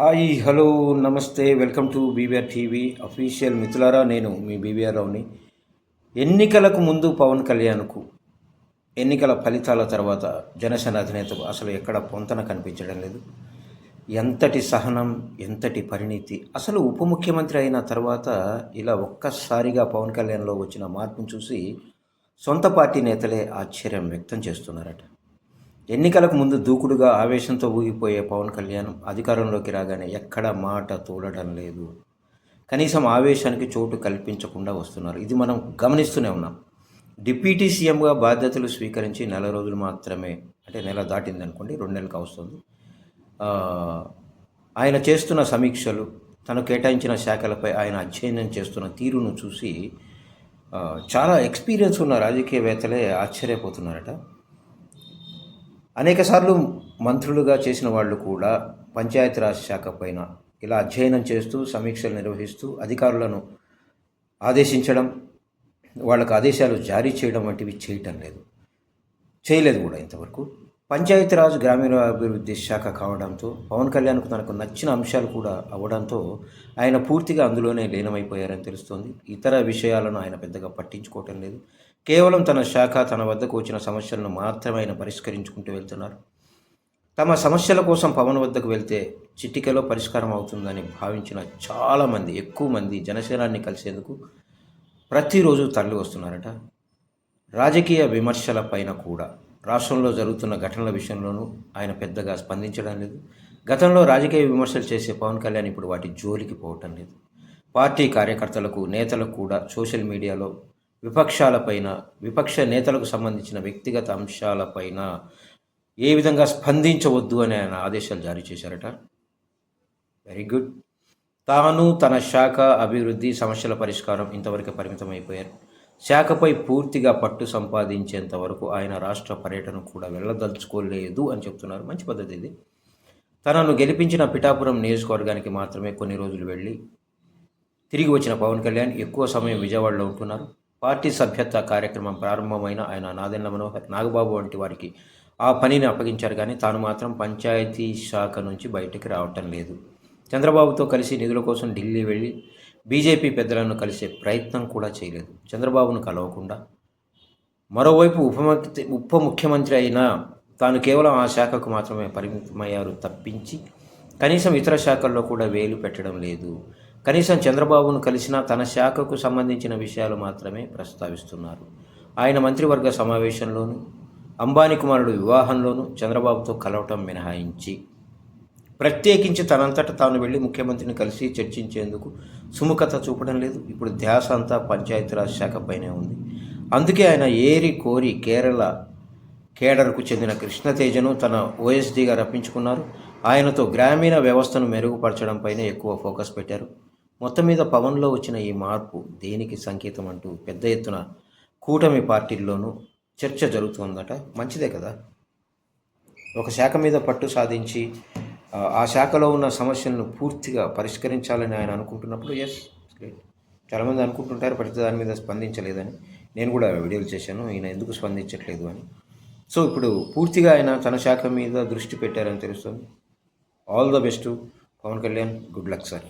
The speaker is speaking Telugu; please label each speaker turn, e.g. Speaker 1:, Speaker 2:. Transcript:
Speaker 1: Hi hello namaste welcome to BBR TV official మిత్రులారా నేను మీ బీబీఆర్ రావుని. ఎన్నికలకు ముందు పవన్ కళ్యాణ్కు ఎన్నికల ఫలితాల తర్వాత జనసేన అధినేతకు అసలు ఎక్కడ పొంతన కనిపించడం లేదు. ఎంతటి సహనం ఎంతటి పరిణితి అసలు ఉప ముఖ్యమంత్రి అయిన తర్వాత ఇలా ఒక్కసారిగా పవన్ కళ్యాణ్లో వచ్చిన మార్పును చూసి సొంత పార్టీ నేతలే ఆశ్చర్యం వ్యక్తం చేస్తున్నారట. ఎన్నికలకు ముందు దూకుడుగా ఆవేశంతో ఊగిపోయే పవన్ కళ్యాణ్ అధికారంలోకి రాగానే ఎక్కడ మాట తోడటం లేదు. కనీసం ఆవేశానికి చోటు కల్పించకుండా వస్తున్నారు. ఇది మనం గమనిస్తూనే ఉన్నాం. డిప్యూటీ సీఎంగా బాధ్యతలు స్వీకరించి నెల రోజులు మాత్రమే అంటే నెల దాటింది అనుకోండి రెండు నెలలకు వస్తుంది ఆయన చేస్తున్న సమీక్షలు తను కేటాయించిన శాఖలపై ఆయన అధ్యయనం చేస్తున్న తీరును చూసి చాలా ఎక్స్పీరియన్స్ ఉన్న రాజకీయవేత్తలే ఆశ్చర్యపోతున్నారట. అనేకసార్లు మంత్రులుగా చేసిన వాళ్ళు కూడా పంచాయతీరాజ్ శాఖ పైన ఇలా అధ్యయనం చేస్తూ సమీక్షలు నిర్వహిస్తూ అధికారులను ఆదేశించడం వాళ్ళకు ఆదేశాలు జారీ చేయడం వంటివి చేయటం లేదు. చేయలేదు కూడా ఇంతవరకు. పంచాయతీరాజ్ గ్రామీణాభివృద్ధి శాఖ కావడంతో పవన్ కళ్యాణ్కు తనకు నచ్చిన అంశాలు కూడా అవ్వడంతో ఆయన పూర్తిగా అందులోనే లీనమైపోయారని తెలుస్తోంది. ఇతర విషయాలను ఆయన పెద్దగా పట్టించుకోవటం లేదు. కేవలం తన శాఖ తన వద్దకు వచ్చిన సమస్యలను మాత్రమే ఆయన పరిష్కరించుకుంటూ వెళ్తున్నారు. తమ సమస్యల కోసం పవన్ వద్దకు వెళ్తే చిటికలో పరిష్కారం అవుతుందని భావించిన చాలామంది ఎక్కువ మంది జనసేనాన్ని కలిసేందుకు ప్రతిరోజు తరలి వస్తున్నారట. రాజకీయ విమర్శల పైన కూడా రాష్ట్రంలో జరుగుతున్న ఘటనల విషయంలోనూ ఆయన పెద్దగా స్పందించడం లేదు. గతంలో రాజకీయ విమర్శలు చేసే పవన్ కళ్యాణ్ ఇప్పుడు వాటి జోలికి పోవటం లేదు. పార్టీ కార్యకర్తలకు నేతలకు కూడా సోషల్ మీడియాలో విపక్షాలపైన విపక్ష నేతలకు సంబంధించిన వ్యక్తిగత అంశాలపైన ఏ విధంగా స్పందించవద్దు అని ఆయన ఆదేశాలు జారీ చేశారట. వెరీ గుడ్ తాను తన శాఖ అభివృద్ధి సమస్యల పరిష్కారం ఇంతవరకు పరిమితం అయిపోయారు శాఖపై పూర్తిగా పట్టు సంపాదించేంత వరకు ఆయన రాష్ట్ర పర్యటన కూడా వెళ్ళదలుచుకోలేదు అని చెప్తున్నారు. మంచి పద్ధతి ఇది. తనను గెలిపించిన పిఠాపురం నియోజకవర్గానికి మాత్రమే కొన్ని రోజులు వెళ్ళి తిరిగి వచ్చిన పవన్ కళ్యాణ్ ఎక్కువ సమయం విజయవాడలో ఉంటున్నారు. పార్టీ సభ్యత్వ కార్యక్రమం ప్రారంభమైన ఆయన నాదెండ్ల మనోహర్ నాగబాబు వంటి వారికి ఆ పనిని అప్పగించారు కానీ తాను మాత్రం పంచాయతీ శాఖ నుంచి బయటికి రావటం లేదు. చంద్రబాబుతో కలిసి నిధుల కోసం ఢిల్లీ వెళ్ళి బీజేపీ పెద్దలను కలిసే ప్రయత్నం కూడా చేయలేదు. చంద్రబాబును కలవకుండా మరోవైపు ఉప ముఖ్య- ఉప ముఖ్యమంత్రి అయినా తాను కేవలం ఆ శాఖకు మాత్రమే పరిమితమయ్యారు తప్పించి కనీసం ఇతర శాఖల్లో కూడా వేలు పెట్టడం లేదు. కనీసం చంద్రబాబును కలిసిన తన శాఖకు సంబంధించిన విషయాలు మాత్రమే ప్రస్తావిస్తున్నారు. ఆయన మంత్రివర్గ సమావేశంలోనూ అంబానీ కుమారుడు వివాహంలోనూ చంద్రబాబుతో కలవటం మినహాయించి ప్రత్యేకించి తనంతట తాను వెళ్ళి ముఖ్యమంత్రిని కలిసి చర్చించేందుకు సుముఖత చూపడం లేదు. ఇప్పుడు ధ్యాస అంతా పంచాయతీరాజ్ శాఖపైనే ఉంది. అందుకే ఆయన ఏరి కోరి కేరళ కేడర్కు చెందిన కృష్ణతేజను తన ఓఎస్డీగా రప్పించుకున్నారు. ఆయనతో గ్రామీణ వ్యవస్థను మెరుగుపరచడంపైనే ఎక్కువ ఫోకస్ పెట్టారు. మొత్తం మీద పవన్లో వచ్చిన ఈ మార్పు దేనికి సంకేతం అంటూ పెద్ద ఎత్తున కూటమి పార్టీల్లోనూ చర్చ జరుగుతుందట. మంచిదే కదా? ఒక శాఖ మీద పట్టు సాధించి ఆ, శాఖలో ఉన్న సమస్యలను పూర్తిగా పరిష్కరించాలని ఆయన అనుకుంటున్నప్పుడు ఎస్ చాలామంది అనుకుంటుంటారు ప్రతి దాని మీద స్పందించలేదని. నేను కూడా వీడియోలు చేశాను ఈయన ఎందుకు స్పందించట్లేదు అని. సో ఇప్పుడు పూర్తిగా ఆయన తన శాఖ మీద దృష్టి పెట్టారని తెలుస్తుంది. All the best Pawan Kalyan good luck sir